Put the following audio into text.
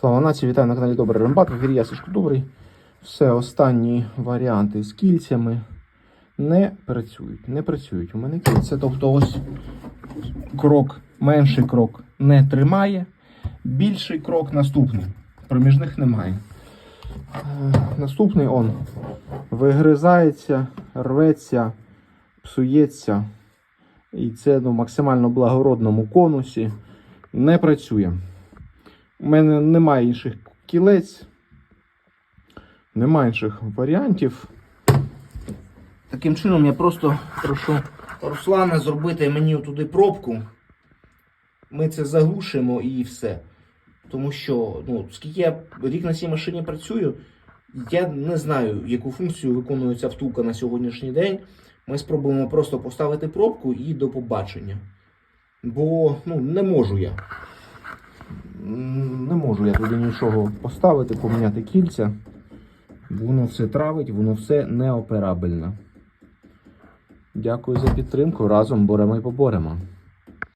Слава нації, вітаю на каналі Добрий Рембат. В я Добрий. Все, останні варіанти з кільцями не працюють. Не працюють. У мене кільця. Тобто ось крок, менший крок не тримає, більший крок наступний. Проміжних немає. Е, Наступний он вигризається, рветься, псується. І це ну, максимально благородному конусі не працює. У мене немає інших кілець, немає інших варіантів. Таким чином я просто прошу Руслана зробити мені туди пробку. Ми це заглушимо і все. Тому що, ну, скільки я рік на цій машині працюю, я не знаю, яку функцію виконує ця втулка на сьогоднішній день. Ми спробуємо просто поставити пробку і до побачення. Бо ну, не можу я. Не можу я туди нічого поставити, поміняти кільця. Воно все травить, воно все неоперабельне. Дякую за підтримку. Разом боремо і поборемо.